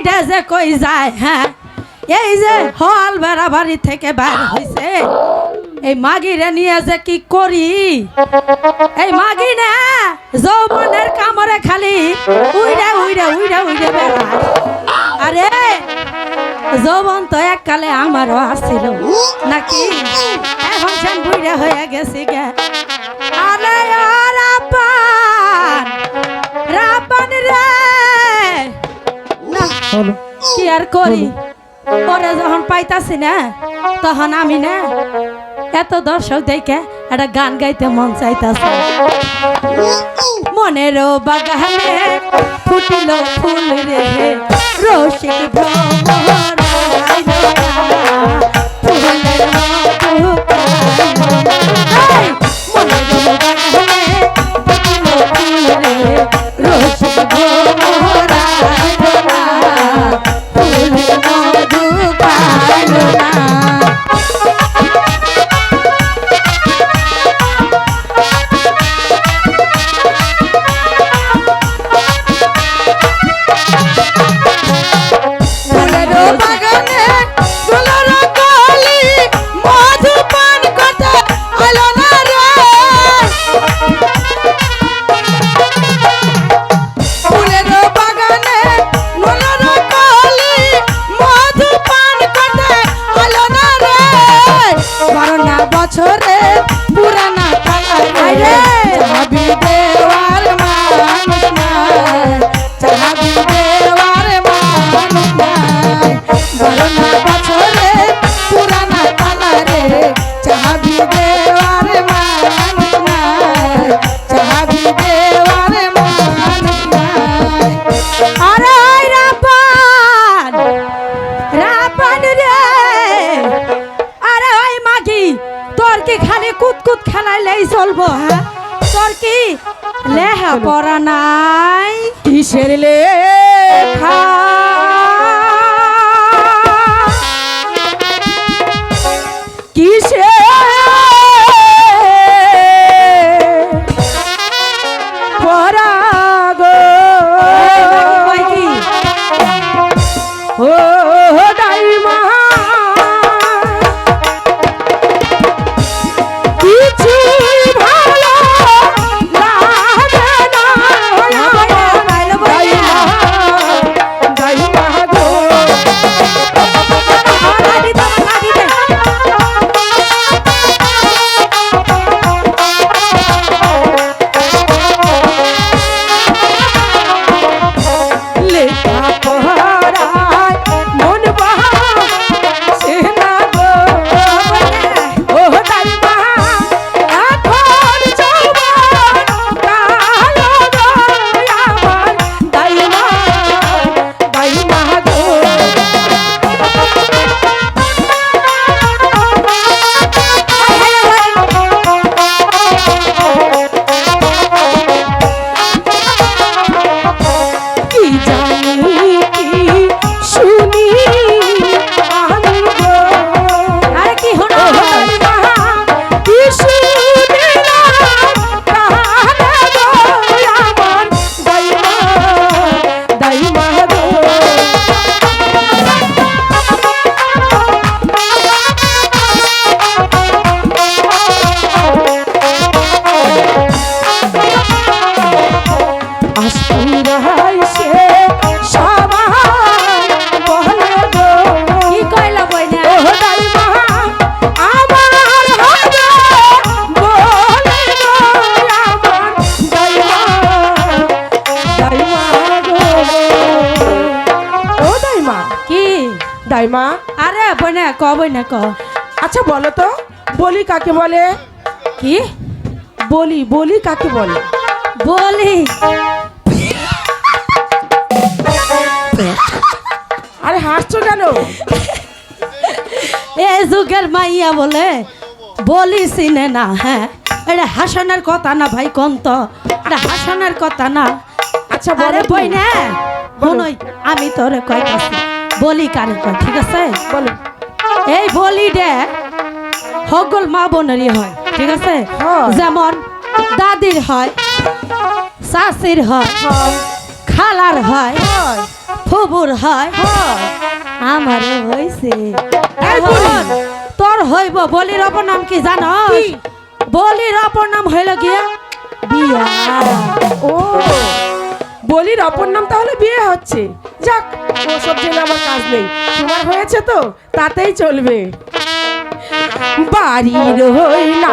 মাগিটা যে কই যায় হ্যাঁ? এই যে হল বেড়া বাড়ি থেকে বের হইছে। এই মাগিরে নিয়ে যে কি করি? এই মাগি না যৌবনের কামরে খালি উইরা উইরা উইরা উইরা বেড়ায় আরে যৌবন তো এককালে আমারও আসছিল নাকি? এখন বুড়া হয়ে গেছি গে। আরে কি আর করি? পরে যখন পাইতাছি না তখন আমি না এত দর্শক দেখে একটা গান গাইতে মন চাইতাছে। মনেরও বাগানে ফুটিল ফুল রে রসিক ভ্রমর তোর কি খালি কুতকুত খেলাইলেই চলবো হ্যাঁ? তোর কি লেহা পড়া নাই? কিসের লেখা ও দাইমা। আরে বইনা ক বইনা ক। আচ্ছা বলো তো বলি কাকে বলে? কি? বলি বলি কাকে বলে? বলি। আরে হাসছো কেন? এ যুগের মাইয়া বলে বলি চিনে না হ্যাঁ? এটা হাসানের কথা না ভাই কোন তো? এটা হাসানের কথা না। আচ্ছা বলে বই। না বনই আমি তোরে কইতাছি। বলি কারে কয় ঠিক আছে? বলো। এই বলি দে সকল মা বোনেরই হয় ঠিক আছে? যেমন দাদির হয় শাশির হয় খালার হয় ফুবুর হয় আমার বুড়ি। তোর হইব বলির অপর নাম কি? জানো? বলির অপর নাম হইল গিয়া বিয়া। ও বলির অপর নাম তাহলে বিয়ে হচ্ছে। যাক ওসব জেনে আমার কাজ নেই। তোমার হয়েছে তো তাতেই চলবে। বাড়ির হইলা